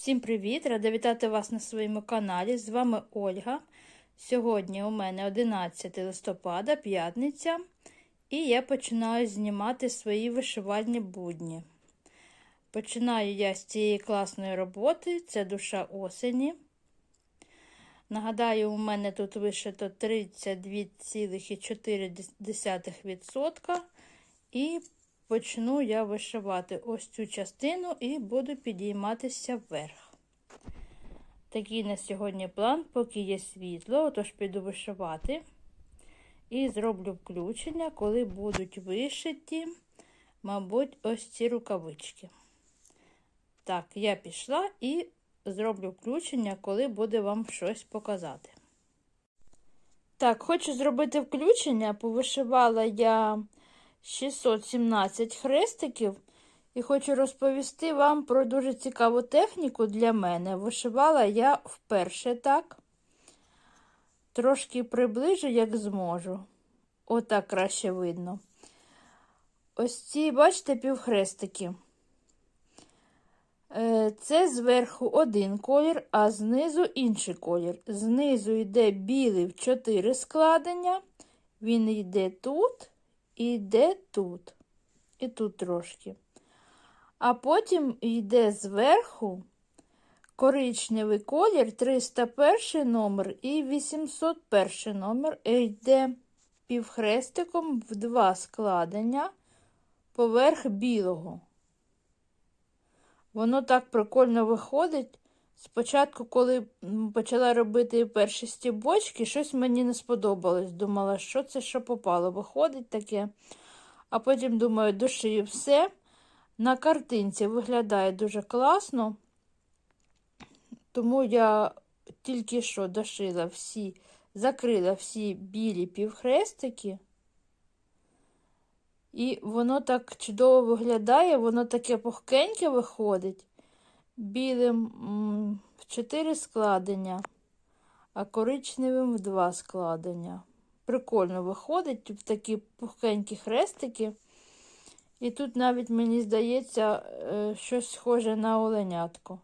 Всім привіт! Рада вітати вас на своєму каналі. З вами Ольга. Сьогодні у мене 11 листопада, п'ятниця, і я починаю знімати свої вишивальні будні. Починаю я з цієї класної роботи, це душа осені. Нагадаю, у мене тут вишито 32,4%. І почну я вишивати ось цю частину і буду підійматися вверх. Такий на сьогодні план, поки є світло, отож піду вишивати. І зроблю включення, коли будуть вишиті, мабуть, ось ці рукавички. Так, я пішла і зроблю включення, коли буде вам щось показати. Так, хочу зробити включення. Повишивала я 617 хрестиків. І хочу розповісти вам про дуже цікаву техніку для мене. Вишивала я вперше так. Трошки приближу, як зможу. Отак краще видно. Ось ці, бачите, півхрестики. Е, це зверху один колір, а знизу інший колір. Знизу йде білий в 4 складення. Він йде тут йде тут. І тут трошки. А потім йде зверху коричневий колір, 301 номер і 801 номер. Йде півхрестиком в два складення поверх білого. Воно так прикольно виходить. Спочатку, коли почала робити перші стібочки, щось мені не сподобалось. Думала, що це що попало. Виходить таке. А потім, думаю, дошию все. На картинці виглядає дуже класно. Тому я тільки що дошила всі, закрила всі білі півхрестики. І воно так чудово виглядає, воно таке пухкеньке виходить. Білим в 4 складення, а коричневим в 2 складення. Прикольно виходить в такі пухкенькі хрестики. І тут навіть, мені здається, е, щось схоже на оленятко.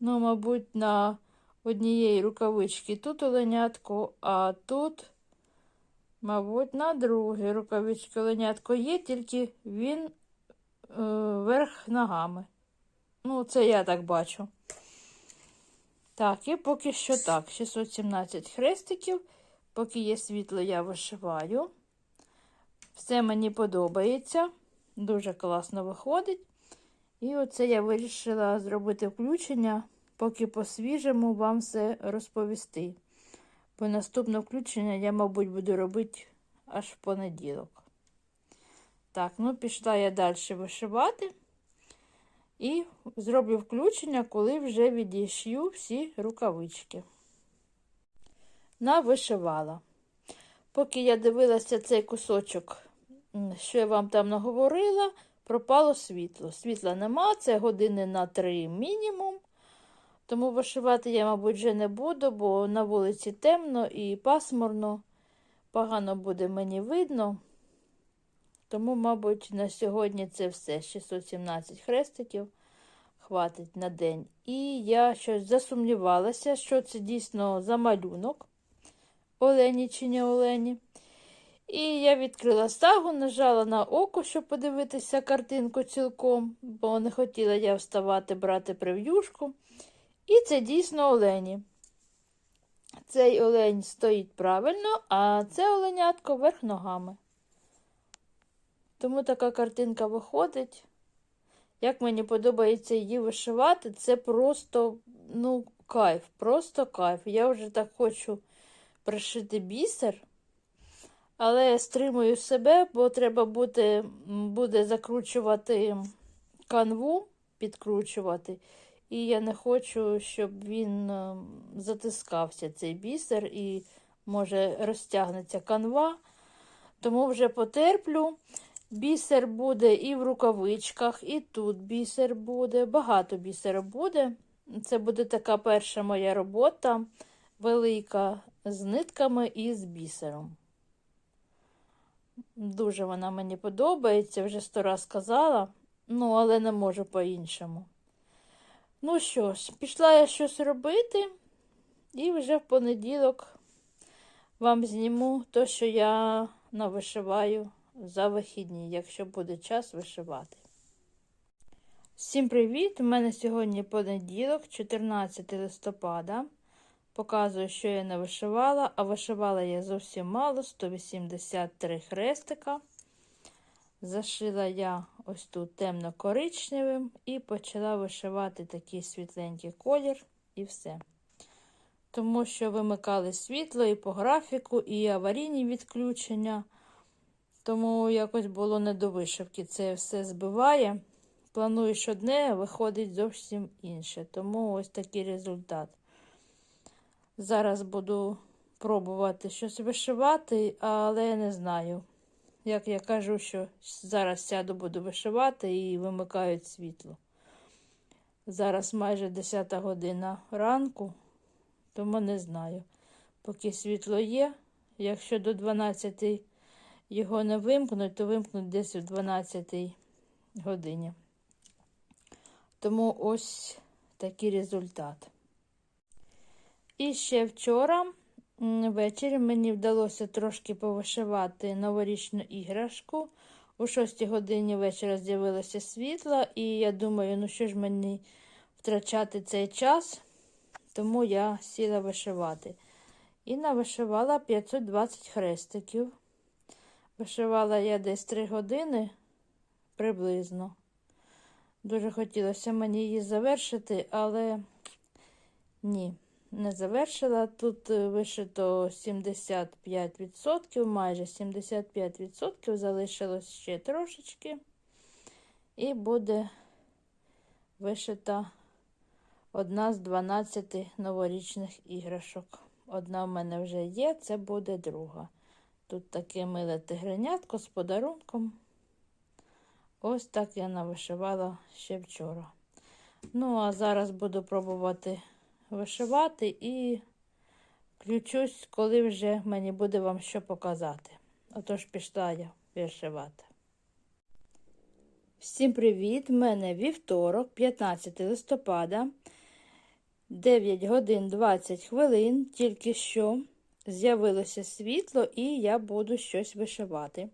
Ну, мабуть, на однієї рукавички тут оленятко, а тут, мабуть, на другій рукавичці оленятко є, тільки він е, верх ногами. Ну, це я так бачу. Так, і поки що так, 617 хрестиків. Поки є світло, я вишиваю. Все мені подобається. Дуже класно виходить. І оце я вирішила зробити включення, поки по-свіжому вам все розповісти. Бо наступне включення я, мабуть, буду робити аж в понеділок. Так, ну пішла я далі вишивати. І зроблю включення, коли вже відішью всі рукавички. Навишивала. Поки я дивилася цей кусочок, що я вам там наговорила, пропало світло. Світла нема, це години на три мінімум. Тому вишивати я, мабуть, вже не буду, бо на вулиці темно і пасмурно, погано буде мені видно. Тому, мабуть, на сьогодні це все. 617 хрестиків хватить на день. І я щось засумнівалася, що це дійсно за малюнок Олені чи не Олені. І я відкрила сагу, нажала на око, щоб подивитися картинку цілком, бо не хотіла я вставати брати прев'юшку. І це дійсно Олені. Цей олень стоїть правильно, а це оленятко вверх ногами. Тому така картинка виходить. Як мені подобається її вишивати, це просто ну, кайф, просто кайф. Я вже так хочу пришити бісер, але стримую себе, бо треба буде, буде закручувати канву, підкручувати. І я не хочу, щоб він затискався, цей бісер, і, може, розтягнеться канва. Тому вже потерплю. Бісер буде і в рукавичках, і тут бісер буде, багато бісера буде. Це буде така перша моя робота велика з нитками і з бісером. Дуже вона мені подобається, вже сто раз сказала, ну, але не можу по-іншому. Ну що ж, пішла я щось робити, і вже в понеділок вам зніму те, що я навишиваю за вихідні, якщо буде час вишивати. Всім привіт! У мене сьогодні понеділок, 14 листопада. Показую, що я не вишивала, а вишивала я зовсім мало 183 хрестика. Зашила я ось тут темно-коричневим і почала вишивати такий світленький колір і все. Тому що вимикали світло і по графіку, і аварійні відключення. Тому якось було не до вишивки. Це все збиває. Плануєш одне, виходить зовсім інше. Тому ось такий результат. Зараз буду пробувати щось вишивати, але не знаю. Як я кажу, що зараз сяду, буду вишивати і вимикають світло. Зараз майже 10 година ранку, тому не знаю. Поки світло є, якщо до 12 його не вимкнуть, то вимкнуть десь о 12 годині. Тому ось такий результат. І ще вчора ввечері мені вдалося трошки повишивати новорічну іграшку. У 6 годині вечора з'явилося світло, і я думаю, ну що ж мені втрачати цей час, тому я сіла вишивати. І навишивала 520 хрестиків. Вишивала я десь 3 години приблизно. Дуже хотілося мені її завершити, але ні не завершила. Тут е, вишито 75%, майже 75% залишилось ще трошечки. І буде вишита одна з 12 новорічних іграшок. Одна в мене вже є, це буде друга. Тут таке миле тигренятко з подарунком. Ось так я навишивала ще вчора. Ну, а зараз буду пробувати вишивати і включусь, коли вже мені буде вам що показати. Отож пішла я вишивати. Всім привіт! У мене вівторок, 15 листопада, 9 годин 20 хвилин, тільки що з'явилося світло, і я буду щось вишивати.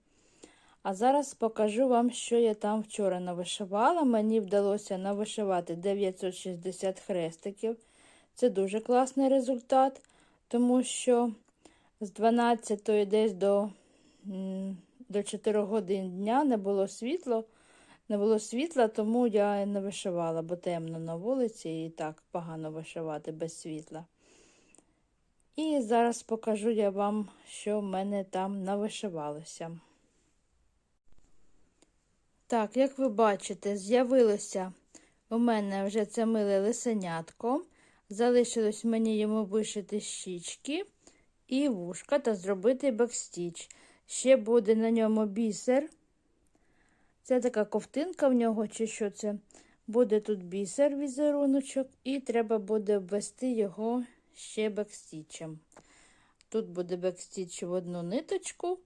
А зараз покажу вам, що я там вчора навишивала. Мені вдалося навишивати 960 хрестиків. Це дуже класний результат, тому що з 12 десь до до 4 годин дня не було світло, не було світла, тому я не вишивала, бо темно на вулиці і так погано вишивати без світла. І зараз покажу я вам, що в мене там навишивалося. Так, як ви бачите, з'явилося у мене вже це миле лисенятко. Залишилось мені йому вишити щічки і вушка та зробити бекстіч. Ще буде на ньому бісер. Це така ковтинка в нього, чи що це? Буде тут бісер візеруночок, і треба буде ввести його ще бекстічем. Тут буде бекстіч в одну ниточку,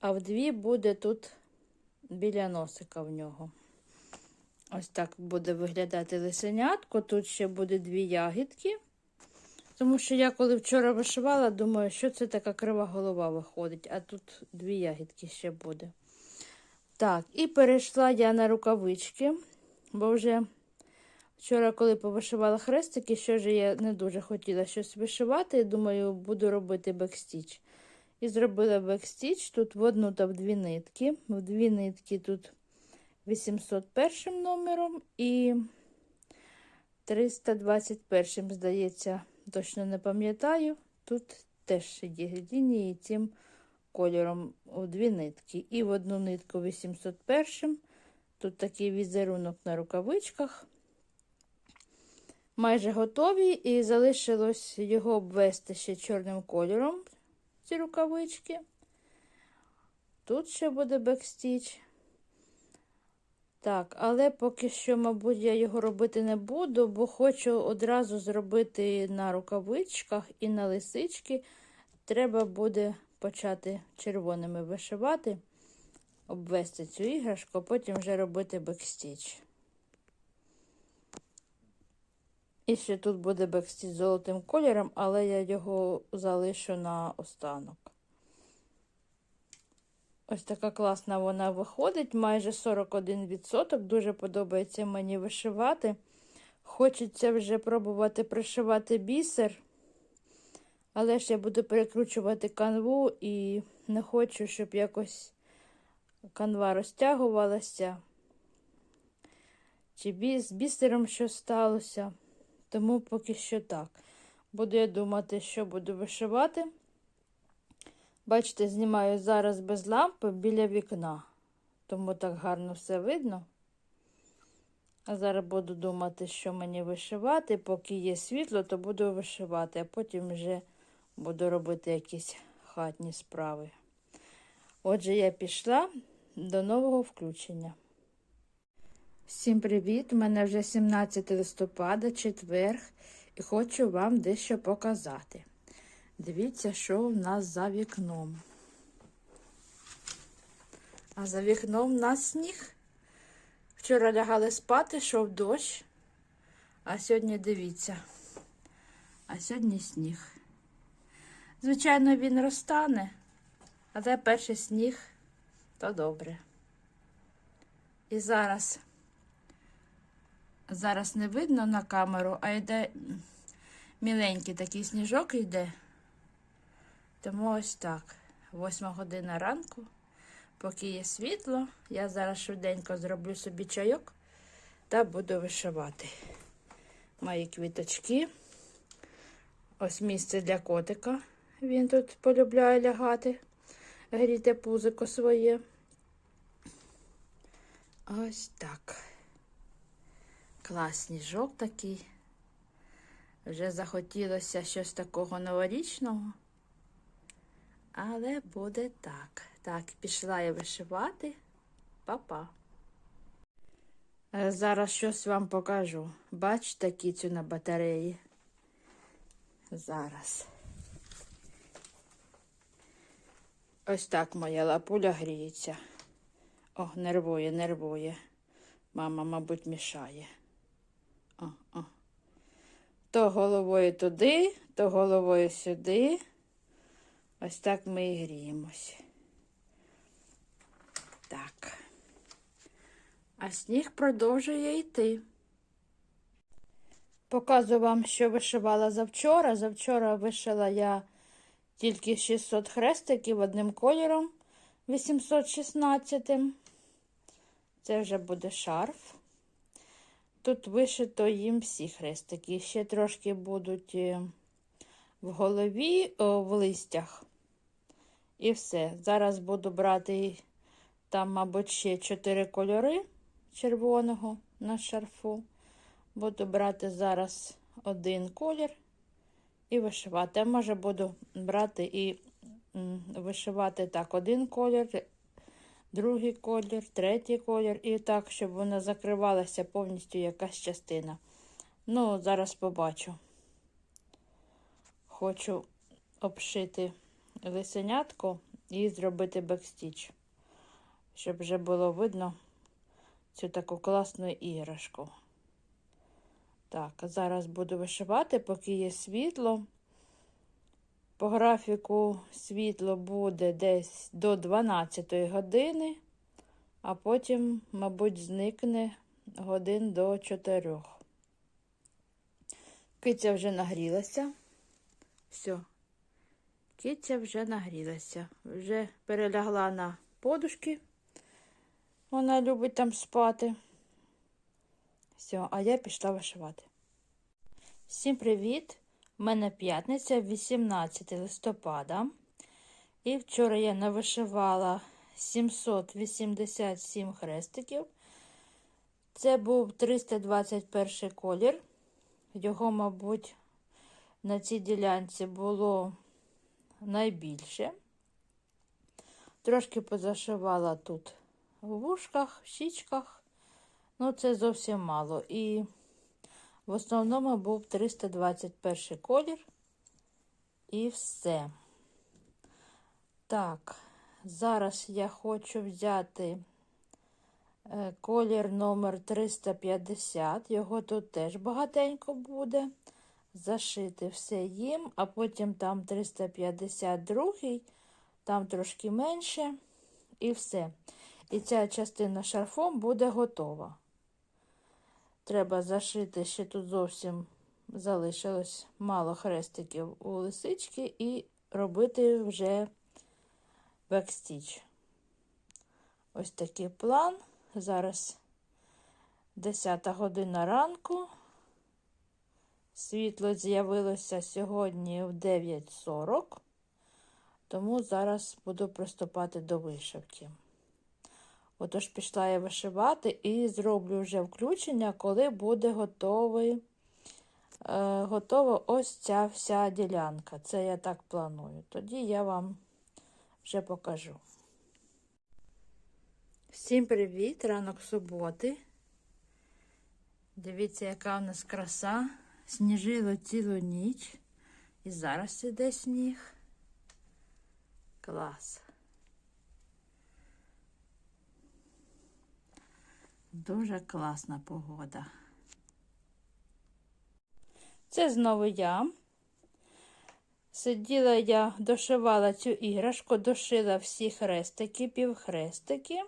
а в дві буде тут біля носика в нього. Ось так буде виглядати лисенятко. Тут ще буде дві ягідки. Тому що я, коли вчора вишивала, думаю, що це така крива голова виходить, а тут дві ягідки ще буде. Так, і перейшла я на рукавички, бо вже вчора, коли повишивала хрестики, що ж я не дуже хотіла щось вишивати, думаю, буду робити бекстіч. І зробила бекстіч тут в одну та в дві нитки. В дві нитки тут 801 номером і 321, здається, точно не пам'ятаю. Тут теж лінії цим кольором у дві нитки. І в одну нитку 801. Тут такий візерунок на рукавичках. Майже готові, і залишилось його обвести ще чорним кольором, ці рукавички. Тут ще буде бекстіч. Так, але поки що, мабуть, я його робити не буду, бо хочу одразу зробити на рукавичках і на лисички. Треба буде почати червоними вишивати, обвести цю іграшку, а потім вже робити бекстіч. І ще тут буде бекстіч з золотим кольором, але я його залишу на останок. Ось така класна вона виходить, майже 41%. Дуже подобається мені вишивати. Хочеться вже пробувати пришивати бісер, але ж я буду перекручувати канву і не хочу, щоб якось канва розтягувалася. Чи з бісером щось сталося. Тому поки що так. Буду я думати, що буду вишивати. Бачите, знімаю зараз без лампи біля вікна, тому так гарно все видно. А зараз буду думати, що мені вишивати. Поки є світло, то буду вишивати, а потім вже буду робити якісь хатні справи. Отже, я пішла до нового включення. Всім привіт! У мене вже 17 листопада, четверг, і хочу вам дещо показати. Дивіться, що в нас за вікном. А за вікном в нас сніг. Вчора лягали спати, йшов дощ, а сьогодні дивіться. А сьогодні сніг. Звичайно, він розтане, але перший сніг то добре. І зараз, зараз не видно на камеру, а йде міленький такий сніжок йде. Тому ось так. Восьма година ранку, поки є світло, я зараз швиденько зроблю собі чайок та буду вишивати мої квіточки. Ось місце для котика. Він тут полюбляє лягати, гріти пузико своє. Ось так. Клас сніжок такий. Вже захотілося щось такого новорічного. Але буде так. Так, пішла я вишивати. Па-па. Е, Зараз щось вам покажу. Бачите кіцю на батареї? Зараз. Ось так моя лапуля гріється. О, нервує, нервує. Мама, мабуть, мішає. О, о. То головою туди, то головою сюди. Ось так ми і гріємось. Так. А сніг продовжує йти. Показую вам, що вишивала завчора. Завчора вишила я тільки 600 хрестиків одним кольором 816. Це вже буде шарф. Тут вишито їм всі хрестики. Ще трошки будуть е, в голові, в листях. І все. Зараз буду брати там, мабуть, ще 4 кольори червоного на шарфу. Буду брати зараз один колір і вишивати. А може буду брати і вишивати так один колір, другий колір, третій колір, і так, щоб вона закривалася повністю якась частина. Ну, зараз побачу. Хочу обшити лисенятку і зробити бекстіч, щоб вже було видно цю таку класну іграшку. Так, зараз буду вишивати, поки є світло. По графіку світло буде десь до 12 години, а потім, мабуть, зникне годин до 4. Киця вже нагрілася. Все, киця вже нагрілася. Вже перелягла на подушки. Вона любить там спати. Все, а я пішла вишивати. Всім привіт! У мене п'ятниця, 18 листопада. І вчора я навишивала 787 хрестиків. Це був 321 колір. Його, мабуть, на цій ділянці було найбільше. Трошки позашивала тут в вушках, в щічках. Ну, це зовсім мало. І в основному був 321 колір. І все. Так, зараз я хочу взяти Е, Колір номер 350. Його тут теж багатенько буде. Зашити все їм, а потім там 352, там трошки менше, і все. І ця частина шарфом буде готова. Треба зашити, ще тут зовсім залишилось мало хрестиків у лисички, і робити вже бекстіч. Ось такий план. Зараз 10 година ранку. Світло з'явилося сьогодні в 9.40, тому зараз буду приступати до вишивки. Отож, пішла я вишивати і зроблю вже включення, коли буде готовий, е, готова ось ця вся ділянка. Це я так планую. Тоді я вам вже покажу. Всім привіт! Ранок суботи. Дивіться, яка у нас краса. Сніжило цілу ніч. І зараз іде сніг. Клас. Дуже класна погода. Це знову я. Сиділа я, дошивала цю іграшку, дошила всі хрестики, півхрестики.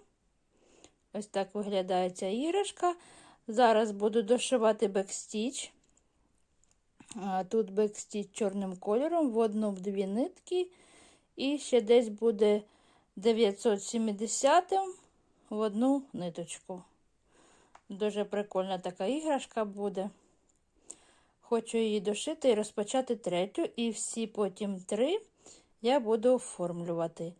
Ось так виглядає ця іграшка. Зараз буду дошивати бекстіч. Тут бекстіч чорним кольором, в одну в дві нитки. І ще десь буде 970 в одну ниточку. Дуже прикольна така іграшка буде. Хочу її дошити і розпочати третю, і всі потім три я буду оформлювати.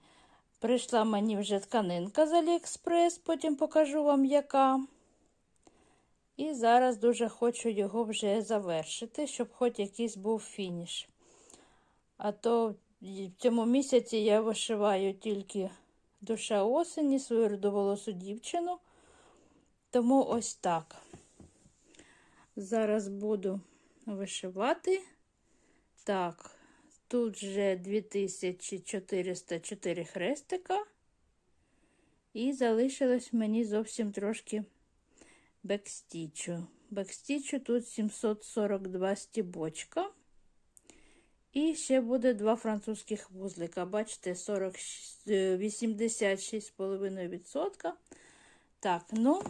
Прийшла мені вже тканинка з Аліекспрес, потім покажу вам яка. І зараз дуже хочу його вже завершити, щоб хоч якийсь був фініш. А то в цьому місяці я вишиваю тільки душа осені, свою родоволосу дівчину. Тому ось так. Зараз буду вишивати. Так, тут вже 2404 хрестика. І залишилось мені зовсім трошки бекстічу. Бекстічу тут 742 стібочка. І ще буде два французьких вузлика. Бачите, 40, 86,5%. Так, ну,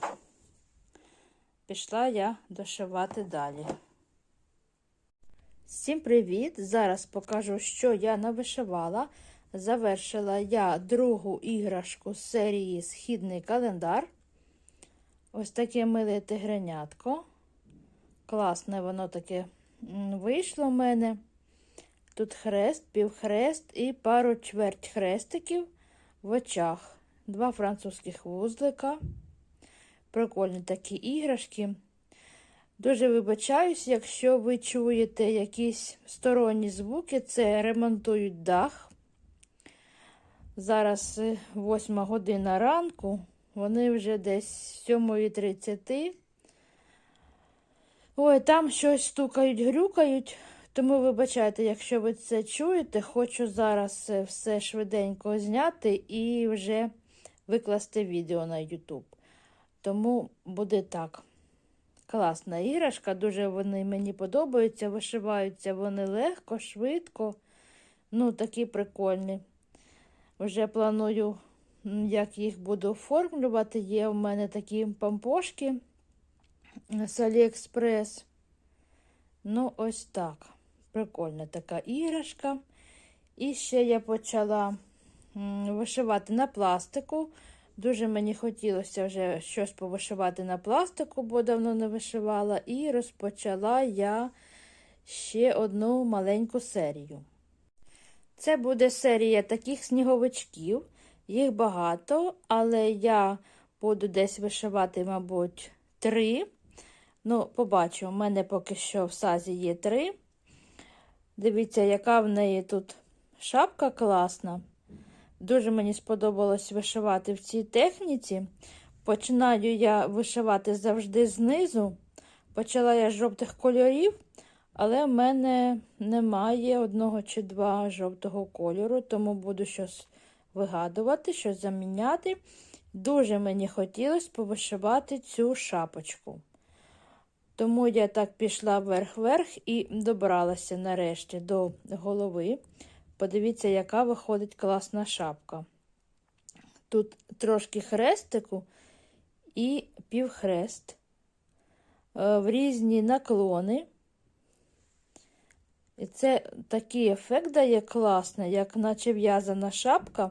пішла я дошивати далі. Всім привіт! Зараз покажу, що я навишивала. Завершила я другу іграшку з серії Східний календар. Ось таке миле тигренятко. Класне воно таке вийшло в мене. Тут хрест, півхрест і пару чверть хрестиків в очах. Два французьких вузлика. Прикольні такі іграшки. Дуже вибачаюсь, якщо ви чуєте якісь сторонні звуки, це ремонтують дах. Зараз 8 година ранку, вони вже десь 7.30. Ой, там щось стукають, грюкають. Тому вибачайте, якщо ви це чуєте, хочу зараз все швиденько зняти і вже викласти відео на YouTube. Тому буде так. Класна іграшка, дуже вони мені подобаються, вишиваються вони легко, швидко. Ну, такі прикольні. Вже планую, як їх буду оформлювати. Є в мене такі пампошки з Аліекспрес. Ну, ось так. Прикольна така іграшка. І ще я почала вишивати на пластику. Дуже мені хотілося вже щось повишивати на пластику, бо давно не вишивала. І розпочала я ще одну маленьку серію. Це буде серія таких сніговичків. Їх багато, але я буду десь вишивати, мабуть, три. Ну, побачу, у мене поки що в сазі є три. Дивіться, яка в неї тут шапка класна. Дуже мені сподобалось вишивати в цій техніці. Починаю я вишивати завжди знизу. Почала я з жовтих кольорів, але в мене немає одного чи два жовтого кольору, тому буду щось вигадувати, щось заміняти. Дуже мені хотілося повишивати цю шапочку. Тому я так пішла вверх-вверх і добралася нарешті до голови. Подивіться, яка виходить класна шапка. Тут трошки хрестику і півхрест е, в різні наклони. І це такий ефект дає класний, як наче в'язана шапка.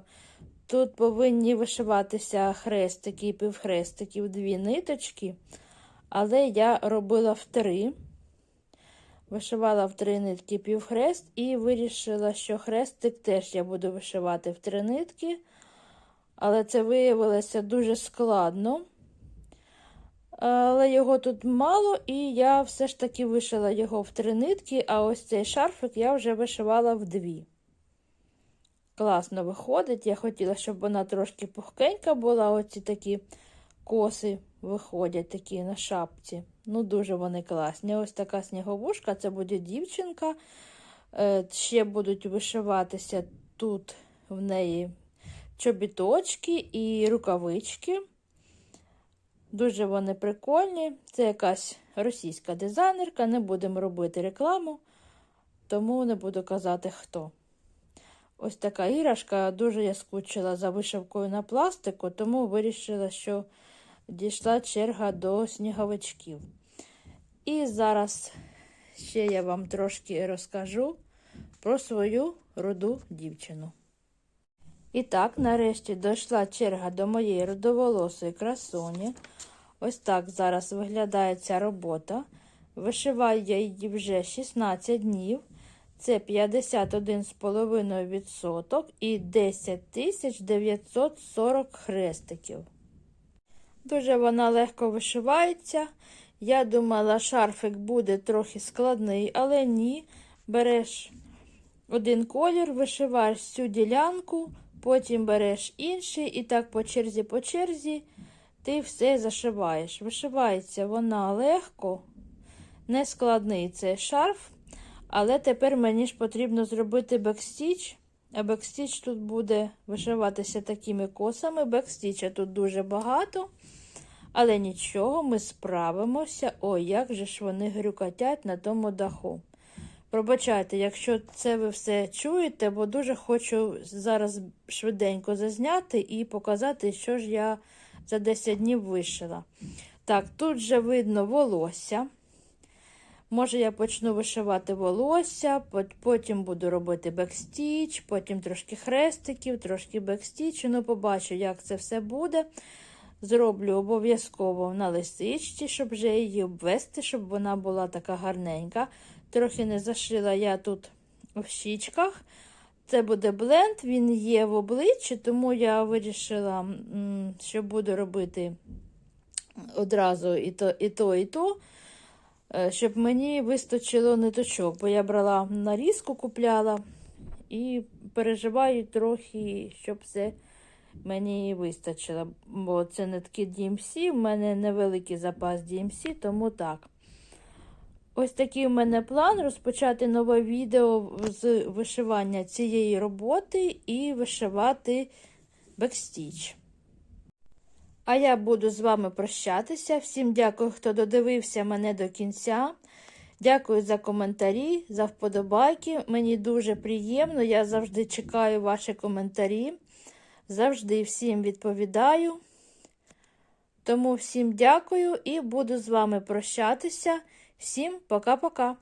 Тут повинні вишиватися хрестики і півхрестики в дві ниточки, але я робила в три. Вишивала в три нитки півхрест і вирішила, що хрестик теж я буду вишивати в три нитки, але це виявилося дуже складно. Але його тут мало, і я все ж таки вишила його в три нитки, а ось цей шарфик я вже вишивала в дві. Класно виходить. Я хотіла, щоб вона трошки пухкенька була. Оці такі коси виходять такі на шапці. Ну, дуже вони класні. Ось така сніговушка, це буде дівчинка. Е, Ще будуть вишиватися тут в неї чобіточки і рукавички. Дуже вони прикольні. Це якась російська дизайнерка. Не будемо робити рекламу, тому не буду казати хто. Ось така іграшка. Дуже я скучила за вишивкою на пластику, тому вирішила, що дійшла черга до сніговичків. І зараз ще я вам трошки розкажу про свою руду дівчину. І так, нарешті дійшла черга до моєї рудоволосої красуні. Ось так зараз виглядає ця робота. Вишиваю я її вже 16 днів. Це 51,5% і 10 940 хрестиків. Дуже вона легко вишивається. Я думала, шарфик буде трохи складний, але ні. Береш один колір, вишиваєш цю ділянку, потім береш інший, і так по черзі по черзі ти все зашиваєш. Вишивається вона легко, не складний цей шарф. Але тепер мені ж потрібно зробити бекстіч. А бекстіч тут буде вишиватися такими косами. Бекстіча тут дуже багато. Але нічого, ми справимося. Ой, як же ж вони грюкотять на тому даху. Пробачайте, якщо це ви все чуєте, бо дуже хочу зараз швиденько зазняти і показати, що ж я за 10 днів вишила. Так, тут же видно волосся. Може, я почну вишивати волосся, потім буду робити бекстіч, потім трошки хрестиків, трошки бекстічу. Ну, побачу, як це все буде. Зроблю обов'язково на лисичці, щоб вже її обвести, щоб вона була така гарненька. Трохи не зашила я тут в щічках. Це буде бленд, він є в обличчі, тому я вирішила, що буду робити одразу і то, і то, і то. Е, щоб мені вистачило ниточок, бо я брала нарізку, купляла і переживаю трохи, щоб все мені вистачило. Бо це нитки DMC, в мене невеликий запас DMC, тому так. Ось такий у мене план розпочати нове відео з вишивання цієї роботи і вишивати бекстіч. А я буду з вами прощатися. Всім дякую, хто додивився мене до кінця. Дякую за коментарі, за вподобайки. Мені дуже приємно. Я завжди чекаю ваші коментарі. Завжди всім відповідаю. Тому всім дякую і буду з вами прощатися. Всім пока-пока!